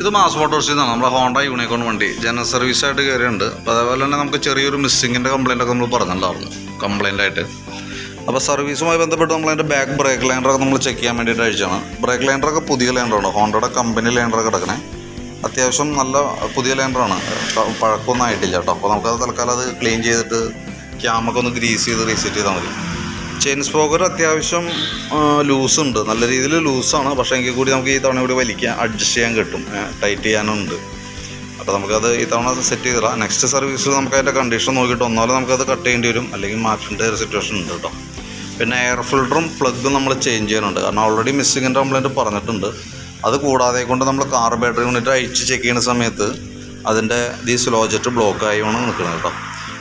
ഇത് മാസ് ഫോട്ടോസിൽ നിന്നാണ് നമ്മുടെ ഹോണ്ട യൂണിക്കോൺ വണ്ടി. ജനറൽ സർവീസ് ആയിട്ട് കയറിയുണ്ട് അപ്പോൾ അതേപോലെ തന്നെ നമുക്ക് ചെറിയൊരു മിസ്സിങ്ങിന്റെ കംപ്ലൈന്റ് ഒക്കെ നമ്മൾ പറഞ്ഞിട്ടുണ്ടായിരുന്നു. കംപ്ലൈന്റ് ആയിട്ട്. അപ്പോൾ സർവീസുമായി ബന്ധപ്പെട്ട് നമ്മൾ അതിന്റെ ബാക്ക് ബ്രേക്ക് ലൈൻഡറൊക്കെ നമ്മൾ ചെക്ക് ചെയ്യാൻ വേണ്ടിയിട്ട് അയച്ചാണ് ബ്രേക്ക് ലൈൻഡറൊക്കെ പുതിയ ലൈൻഡറാണ് ഹോണ്ടയുടെ കമ്പനി ലൈൻഡറൊക്കെ കിടക്കണേ. അത്യാവശ്യം നല്ല പുതിയ ലൈൻഡറാണ് പഴക്കമൊന്നും ആയിട്ടില്ല കേട്ടോ. അപ്പോൾ നമുക്കത് തൽക്കാലം അത് ക്ലീൻ ചെയ്തിട്ട് ക്യാമൊക്കെ ഒന്ന് ഗ്രീസ് ചെയ്ത് റീസെറ്റ് ചെയ്താൽ മതി. ചെയിൻ സ്പോക്കർ അത്യാവശ്യം ലൂസുണ്ട് നല്ല രീതിയിൽ ലൂസാണ് പക്ഷേ എങ്കിൽ കൂടി നമുക്ക് ഈ തവണ കൂടി വലിക്കാൻ അഡ്ജസ്റ്റ് ചെയ്യാൻ കിട്ടും. ടൈറ്റ് ചെയ്യാനുണ്ട്. അപ്പോൾ നമുക്കത് ഈ തവണ സെറ്റ് ചെയ്തിടാം. നെക്സ്റ്റ് സർവീസിൽ നമുക്ക് അതിന്റെ കണ്ടീഷൻ നോക്കിയിട്ട് ഒന്നാലും നമുക്കത് കട്ട് ചെയ്യേണ്ടി വരും. അല്ലെങ്കിൽ മാറ്റേണ്ട ഒരു സിറ്റുവേഷൻ ഉണ്ട് കേട്ടോ പിന്നെ എയർ ഫിൽറ്ററും പ്ലഗും നമ്മൾ ചേഞ്ച് ചെയ്യാനുണ്ട്. കാരണം ഓൾറെഡി മിസ്സിങ്ങിന്റെ കംപ്ലൈന്റ് പറഞ്ഞിട്ടുണ്ട്. അത് കൂടാതെ കൊണ്ട് നമ്മൾ കാർ ബാറ്ററി യൂണിറ്റ് അഴിച്ച് ചെക്ക് ചെയ്യുന്ന സമയത്ത് അതിന്റെ ഈ സ്ലോ ജെറ്റ് ബ്ലോക്ക് വേണം നിൽക്കുന്നത് കേട്ടോ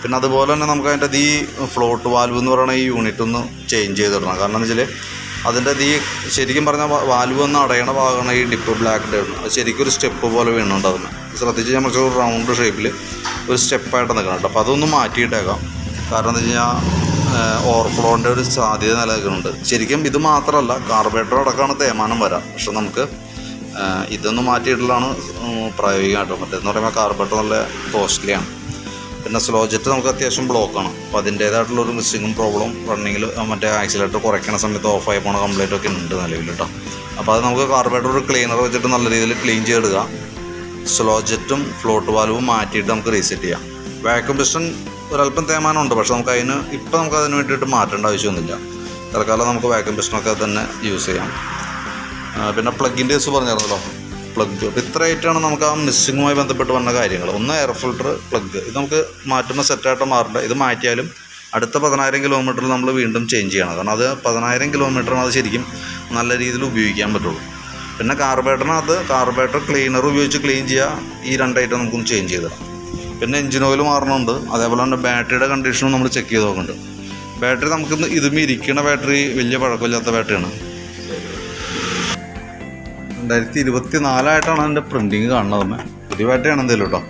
പിന്നെ അതുപോലെ തന്നെ നമുക്ക് അതിന്റെ ഈ ഫ്ലോട്ട് വാൽവ് എന്ന് പറയുന്ന ഈ യൂണിറ്റ് ഒന്ന് ചേഞ്ച് ചെയ്തിടണം. കാരണം എന്ന് വെച്ചാൽ അതിന്റെ ഈ ശരിക്കും പറഞ്ഞാൽ വാൽവ് ഒന്ന് അടയണ ഭാഗമാണ് ഈ ഡിപ്പ് ബ്ലാക്ക് ഇടുന്നത്. അത് ശരിക്കും ഒരു സ്റ്റെപ്പ് പോലെ വീണുണ്ട് അതിന് ശ്രദ്ധിച്ച് നമുക്ക് റൗണ്ട് ഷേപ്പിൽ ഒരു സ്റ്റെപ്പായിട്ട് നിൽക്കണം അപ്പോൾ അതൊന്ന് മാറ്റിയിട്ടേക്കാം. കാരണം എന്താ വെച്ച് കഴിഞ്ഞാൽ ഓവർഫ്ലോന്റെ ഒരു സാധ്യത നിലനിൽക്കുന്നുണ്ട്. ശരിക്കും ഇത് മാത്രമല്ല കാർബേറ്റർ അടക്കമാണ് തേമാനം വരാം. പക്ഷെ നമുക്ക് ഇതൊന്ന് മാറ്റിയിട്ടുള്ളതാണ് പ്രായോഗികമായിട്ട് മറ്റേന്ന് പറയുമ്പോൾ കാർബേറ്റർ നല്ല കോസ്റ്റ്ലിയാണ് പിന്നെ സ്ലോ ജെറ്റ് നമുക്ക് അത്യാവശ്യം ബ്ലോക്കാണ് അപ്പോൾ അതിന്റേതായിട്ടുള്ള ഒരു മിസ്സിങ്ങും പ്രോബ്ലം റണ്ണിങ്ങിൽ മറ്റേ ആക്സിലേറ്റർ കുറയ്ക്കണ സമയത്ത് ഓഫായി പോണ കംപ്ലൈന്റ് ഒക്കെ ഉണ്ട് നിലവിൽ കേട്ടോ അപ്പോൾ അത് നമുക്ക് കാർബേറ്റർ ഒരു ക്ലീനർ വെച്ചിട്ട് നല്ല രീതിയിൽ ക്ലീൻ ചെയ്തെടുക്കുക സ്ലോ ജെറ്റും ഫ്ലോട്ട് വാൽവും മാറ്റിയിട്ട് നമുക്ക് റീസെറ്റ് ചെയ്യാം. വാക്യൂം പിസ്റ്റൺ ഒരല്പം തേമാനമുണ്ട് പക്ഷെ നമുക്ക് അതിന് ഇപ്പം നമുക്ക് അതിന് വേണ്ടിയിട്ട് മാറ്റേണ്ട ആവശ്യമൊന്നുമില്ല. തൽക്കാലം നമുക്ക് വാക്യൂം പിസ്റ്റണൊക്കെ തന്നെ യൂസ് ചെയ്യാം. പിന്നെ പ്ലഗിന്റെ കേസ് പറഞ്ഞായിരുന്നല്ലോ. പ്ലഗ് അപ്പോൾ ഇത്രയായിട്ടാണ് നമുക്ക് ആ മിസ്സിങ്ങുമായി ബന്ധപ്പെട്ട് വന്ന കാര്യങ്ങൾ. ഒന്ന് എയർ ഫിൽട്ടർ പ്ലഗ് ഇത് നമുക്ക് മാറ്റുമ്പോൾ സെറ്റായിട്ട് മാറേണ്ട. ഇത് മാറ്റിയാലും അടുത്ത പതിനായിരം കിലോമീറ്ററിൽ നമ്മൾ വീണ്ടും ചേഞ്ച് ചെയ്യണം. കാരണം അത് പതിനായിരം കിലോമീറ്ററിന് അത് ശരിക്കും നല്ല രീതിയിൽ ഉപയോഗിക്കാൻ പറ്റുള്ളൂ. പിന്നെ കാർബേറ്ററിനകത്ത് കാർബേറ്റർ ക്ലീനർ ഉപയോഗിച്ച് ക്ലീൻ ചെയ്യുക ഈ രണ്ടായിട്ട് നമുക്കൊന്ന് ചേഞ്ച് ചെയ്തിടാം പിന്നെ എഞ്ചിൻ ഓയിൽ മാറണമുണ്ട് അതേപോലെ തന്നെ ബാറ്ററിയുടെ കണ്ടീഷനും നമ്മൾ ചെക്ക് ചെയ്ത് നോക്കുന്നുണ്ട് ബാറ്ററി നമുക്ക് ഇതും ഇരിക്കുന്ന ബാറ്ററി വലിയ പഴക്കമില്ലാത്ത ബാറ്ററിയാണ് രണ്ടായിരത്തി ഇരുപത്തി നാലായിട്ടാണ് അതിന്റെ പ്രിന്റിങ് കാണുന്നത് അമ്മേ. പുതിയ ബാറ്ററിയാണ് എന്തെങ്കിലും കേട്ടോ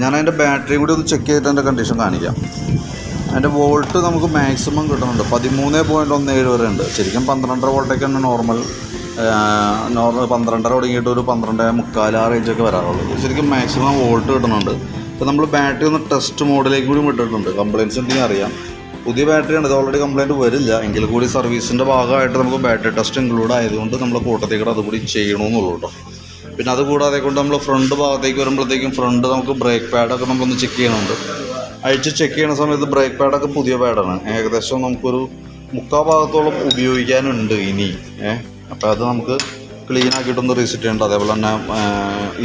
ഞാൻ അതിന്റെ ബാറ്ററി കൂടി ഒന്ന് ചെക്ക് ചെയ്തിട്ട് അതിന്റെ കണ്ടീഷൻ കാണിക്കാം. അതിന്റെ വോൾട്ട് നമുക്ക് മാക്സിമം കിട്ടുന്നുണ്ട്. പതിമൂന്ന് പോയിന്റ് ഒന്ന് ഏഴ് വരെ ഉണ്ട്. ശരിക്കും പന്ത്രണ്ടര വോൾട്ടൊക്കെയാണ് നോർമൽ നോർമൽ പന്ത്രണ്ടര തുടങ്ങിയിട്ട് ഒരു പന്ത്രണ്ട് മുക്കാൽ ആ റേഞ്ചൊക്കെ വരാറുള്ളൂ. ശരിക്കും മാക്സിമം വോൾട്ട് കിട്ടുന്നുണ്ട്. അപ്പോൾ നമ്മൾ ബാറ്ററി ഒന്ന് ടെസ്റ്റ് മോഡിലേക്ക് കൂടി വിട്ടിട്ടുണ്ട്. കംപ്ലയിൻസ് ഉണ്ടെങ്കിൽ അറിയാം. പുതിയ ബാറ്ററിയാണ് ഇത് ഓൾറെഡി കംപ്ലയിന്റ് വരില്ല. എങ്കിൽ കൂടി സർവീസിന്റെ ഭാഗമായിട്ട് നമുക്ക് ബാറ്ററി ടെസ്റ്റ് ഇൻക്ലൂഡ് ആയതുകൊണ്ട് നമ്മൾ കൂട്ടത്തേക്ക് അതുകൂടി ചെയ്യണമെന്നുള്ളൂ കേട്ടോ പിന്നെ അത് കൂടാതെ കൊണ്ട് നമ്മൾ ഫ്രണ്ട് ഭാഗത്തേക്ക് വരുമ്പോഴത്തേക്കും ഫ്രണ്ട് നമുക്ക് ബ്രേക്ക് പാഡൊക്കെ നമ്മളൊന്ന് ചെക്ക് ചെയ്യണമുണ്ട് അഴിച്ച് ചെക്ക് ചെയ്യുന്ന സമയത്ത് ബ്രേക്ക് പാഡൊക്കെ പുതിയ പാഡാണ് ഏകദേശം നമുക്കൊരു മുക്കാൽ ഭാഗത്തോളം ഉപയോഗിക്കാനുണ്ട് ഇനി. ഏഹ് അപ്പോൾ അത് നമുക്ക് ക്ലീൻ ആക്കിയിട്ടൊന്ന് റീസെറ്റ് ചെയ്യണ്ട. അതേപോലെ തന്നെ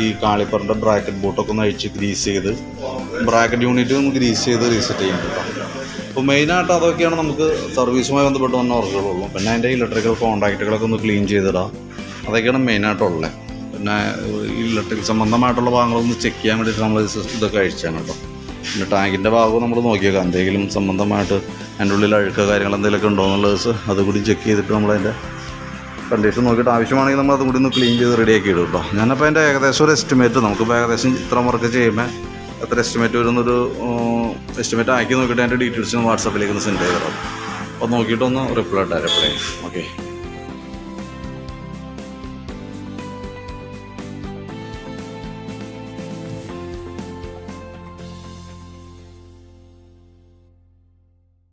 ഈ കാളിപ്പറിന്റെ ബ്രാക്കറ്റ് ബോട്ടൊക്കെ ഒന്ന് അഴിച്ച് ഗ്രീസ് ചെയ്ത് ബ്രാക്കറ്റ് യൂണിറ്റ് ഒന്ന് ഗ്രീസ് ചെയ്ത് റീസെറ്റ് ചെയ്യാൻ കേട്ടോ അപ്പോൾ മെയിനായിട്ട് അതൊക്കെയാണ് നമുക്ക് സർവീസുമായി ബന്ധപ്പെട്ട് വന്ന വർക്കുകളുള്ളൂ പിന്നെ അതിന്റെ ഇലക്ട്രിക്കൽ കോൺടാക്റ്റുകളൊക്കെ ഒന്ന് ക്ലീൻ ചെയ്തിടാം. അതൊക്കെയാണ് മെയിനായിട്ടുള്ളത് പിന്നെ ഇലക്ട്രിക് സംബന്ധമായിട്ടുള്ള ഭാഗങ്ങളൊന്ന് ചെക്ക് ചെയ്യാൻ വേണ്ടിയിട്ട് നമ്മൾ ഇത് ഇതൊക്കെ അഴിച്ചാണ് കേട്ടോ പിന്നെ ടാങ്കിന്റെ ഭാഗവും നമ്മൾ നോക്കിയേക്കാം. എന്തെങ്കിലും സംബന്ധമായിട്ട് അതിന്റെ ഉള്ളിൽ അഴുക്ക കാര്യങ്ങൾ എന്തെങ്കിലുമൊക്കെ ഉണ്ടോ എന്നുള്ളത് അതുകൂടി ചെക്ക് ചെയ്തിട്ട് നമ്മളതിന്റെ കണ്ടീഷൻ നോക്കിയിട്ട് ആവശ്യമാണെങ്കിൽ നമ്മൾ അതുകൂടി ഒന്ന് ക്ലീൻ ചെയ്ത് റെഡിയാക്കി ഇടും കേട്ടോ ഞാനപ്പോൾ അതിന്റെ ഏകദേശം ഒരു എസ്റ്റിമേറ്റ് നമുക്കിപ്പോൾ ഏകദേശം ഇത്ര വർക്ക് ചെയ്യുമ്പോൾ എത്ര എസ്റ്റിമേറ്റ് വരുന്നൊരു എസ്റ്റിമേറ്റ് ആക്കി നോക്കിയിട്ട് അതിന്റെ ഡീറ്റെയിൽസ് ഞാൻ വാട്സാപ്പിലേക്ക് ഒന്ന് സെൻഡ് ചെയ്തോളാം അപ്പോൾ നോക്കിയിട്ടൊന്ന് റിപ്ലൈ ഇട്ടാൽ എപ്പോഴേ ഓക്കെ